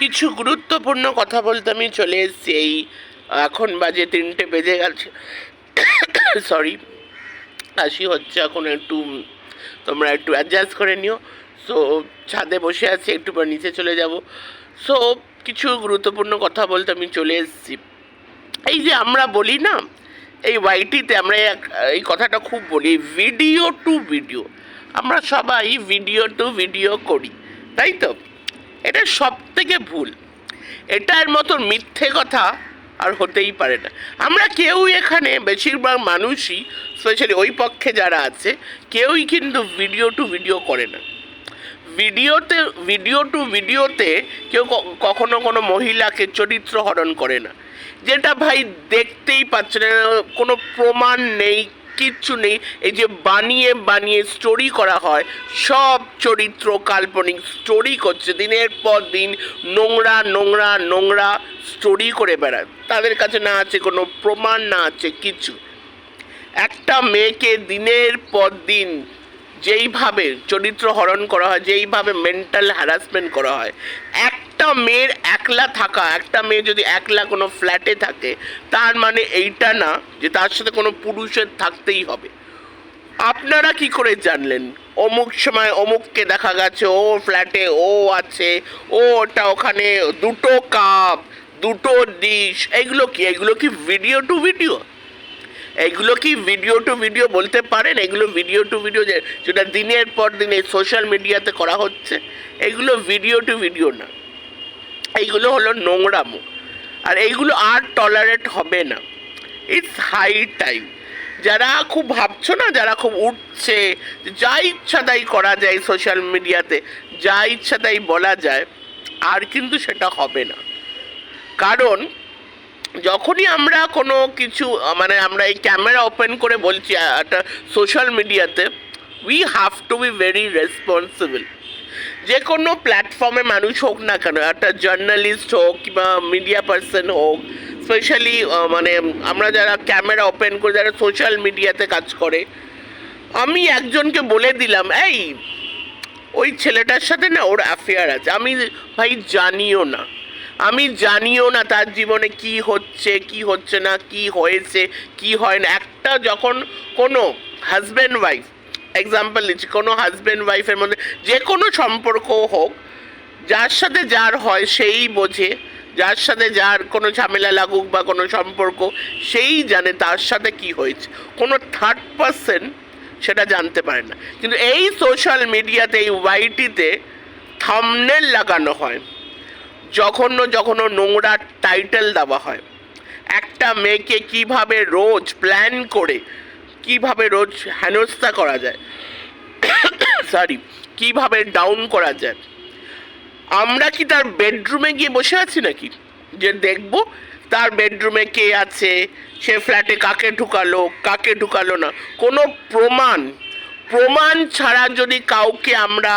কিছু গুরুত্বপূর্ণ কথা বলতে আমি চলে এসেছি। এই এখন বাজে তিনটে বেজে গেছে। সরি কাশি হচ্ছে এখন একটু, তোমরা একটু অ্যাডজাস্ট করে নিও। সো ছাদে বসে আছি, একটু পর নিচে চলে যাব। সো কিছু গুরুত্বপূর্ণ কথা বলতে আমি চলে এসেছি। এই যে আমরা বলি না, এই ওয়াইটিতে আমরা এই কথাটা খুব বলি ভিডিও টু ভিডিও আমরা সবাই ভিডিও টু ভিডিও করি, তাই তো? এটা সব থেকে ভুল। এটার মতো মিথ্যে কথা আর হতেই পারে না। আমরা কেউ এখানে বেশিরভাগ মানুষই স্পেশালি ওই পক্ষে যারা আছে, কেউই কিন্তু ভিডিও টু ভিডিও করে না। ভিডিওতে ভিডিও টু ভিডিওতে কেউ কখনো কোনো মহিলাকে চরিত্র হরণ করে না। যেটা ভাই দেখতেই পাচ্ছে না কোনো প্রমাণ নেই কিচ্ছু নেই। এই যে বানিয়ে বানিয়ে স্টোরি করা হয়, সব চরিত্র কাল্পনিক স্টোরি করছে। দিনের পর দিন নোংরা নোংরা নোংরা স্টোরি করে বেড়ায়। তাদের কাছে না আছে কোনো প্রমাণ, না আছে কিছু। একটা মেয়েকে দিনের পর দিন যেইভাবে চরিত্র হরণ করা হয়, যেইভাবে মেন্টাল হ্যারাসমেন্ট করা হয় একটা মেয়ের একলা থাকা, একটা মেয়ে যদি একলা কোনো ফ্ল্যাটে থাকে, তার মানে এইটা না যে তার সাথে কোনো পুরুষের থাকতেই হবে। আপনারা কি করে জানলেন? অমুক সময় অমুককে দেখা গেছে, ও ফ্ল্যাটে ও আছে, ও ওটা ওখানে, দুটো কাপ দুটো ডিশ এগুলো কি? এগুলো কি ভিডিও টু ভিডিও এগুলো কি ভিডিও টু ভিডিও বলতে পারেন? এগুলো ভিডিও টু ভিডিও যেটা দিনের পর দিন এই সোশ্যাল মিডিয়াতে করা হচ্ছে? এগুলো ভিডিও টু ভিডিও না। এইগুলো হলো নোংরামো আর এইগুলো আর টলারেট হবে না। ইটস হাই টাইম যারা খুব ভাবছ না, যারা খুব উঠছে, যা ইচ্ছা তাই করা যায় সোশ্যাল মিডিয়াতে যা ইচ্ছা তাই বলা যায়, আর কিন্তু সেটা হবে না। কারণ, যখনই আমরা কোনো কিছু মানে আমরা এই ক্যামেরা ওপেন করে বলছি একটা সোশ্যাল মিডিয়াতে we have to be very responsible যে কোনো প্ল্যাটফর্মে মানুষ হোক না কেন, একটা জার্নালিস্ট হোক কিংবা মিডিয়া পার্সন হোক স্পেশালি মানে আমরা যারা ক্যামেরা ওপেন করে, যারা সোশ্যাল মিডিয়াতে কাজ করে, আমি একজনকে বলে দিলাম, এই, ওই ছেলেটার সাথে না ওর অ্যাফেয়ার আছে। আমি ভাই জানিও না। আমি জানিও না তার জীবনে কি হচ্ছে কি হচ্ছে না, কি হয়েছে, কি হয় না। একটা যখন কোনো হাজব্যান্ড ওয়াইফ এক্সাম্পল দিচ্ছি কোনো হাজব্যান্ড ওয়াইফের মধ্যে যে কোনো সম্পর্ক হোক, যার সাথে যার হয় সেই বোঝে, যার সাথে যার কোনো ঝামেলা লাগুক বা কোনো সম্পর্ক, সেই জানে তার সাথে কি হয়েছে। কোনো থার্ড পার্সন সেটা জানতে পারে না। কিন্তু এই সোশ্যাল মিডিয়াতে এই ওয়াইটিতে থামনেল লাগানো হয়। যখন যখন নোংরা টাইটেল দেওয়া হয়। একটা মেয়েকে কীভাবে রোজ প্ল্যান করে কীভাবে রোজ হেনস্থা করা যায়? সরি কীভাবে ডাউন করা যায়? আমরা কি তার বেডরুমে গিয়ে বসে আছি নাকি? যে দেখব তার বেডরুমে কে আছে, সে ফ্ল্যাটে কাকে ঢুকালো কাকে ঢুকালো না। কোনো প্রমাণ প্রমাণ ছাড়া যদি কাউকে আমরা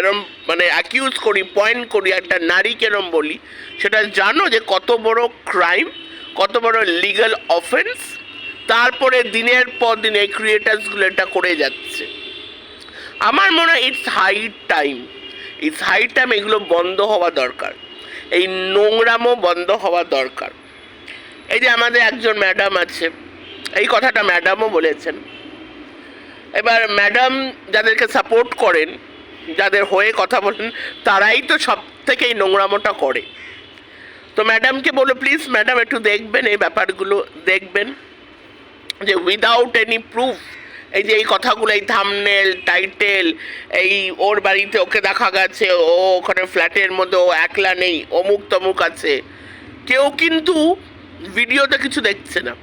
এরম মানে অ্যাকিউজ করি পয়েন্ট করি, একটা নারীকে এরম বলি, সেটা জানো যে কত বড় ক্রাইম কত বড় লিগাল অফেন্স তারপরে দিনের পর দিন এই ক্রিয়েটার্সগুলো এটা করে যাচ্ছে। আমার মনে হয় it's high time it's high time এগুলো বন্ধ হওয়া দরকার। এই নোংরামও বন্ধ হওয়া দরকার। এই যে আমাদের একজন ম্যাডাম আছে, এই কথাটা ম্যাডামও বলেছেন। এবার ম্যাডাম যাদেরকে সাপোর্ট করেন, যাদের হয়ে কথা বলেন, তারাই তো সব থেকে এই নোংরামোটা করে। তো ম্যাডামকে বলো প্লিজ ম্যাডাম একটু দেখবেন এই ব্যাপারগুলো, দেখবেন। যে উইদাউট এনি প্রুফ এই যে এই কথাগুলো, এই থামনেল টাইটেল এই ওর বাড়িতে ওকে দেখা গেছে, ও ওখানে ফ্ল্যাটের মধ্যে, ও একলা নেই, অমুক তমুক আছে। কেউ কিন্তু ভিডিওতে কিছু দেখছে না।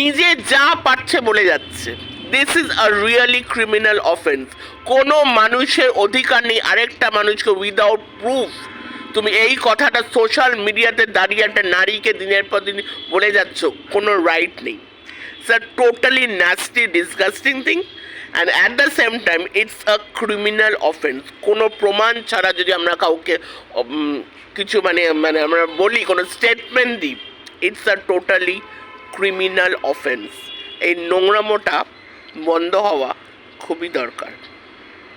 নিজে যা পারছে বলে যাচ্ছে। This is a really criminal offence কোনো মানুষের অধিকার নেই আরেকটা মানুষকে উইদাউট প্রুফ তুমি এই কথাটা সোশ্যাল মিডিয়াতে দাঁড়িয়ে একটা নারীকে দিনের পর দিন বলে যাচ্ছ, কোনো রাইট নেই। Sir totally nasty, disgusting thing. And at the same time it's a criminal offence কোনো প্রমাণ ছাড়া যদি আমরা কাউকে কিছু মানে মানে আমরা বলি কোনো স্টেটমেন্ট দিই it's a totally criminal offence এই নোংরামোটা বন্ধ হওয়া খুবই দরকার।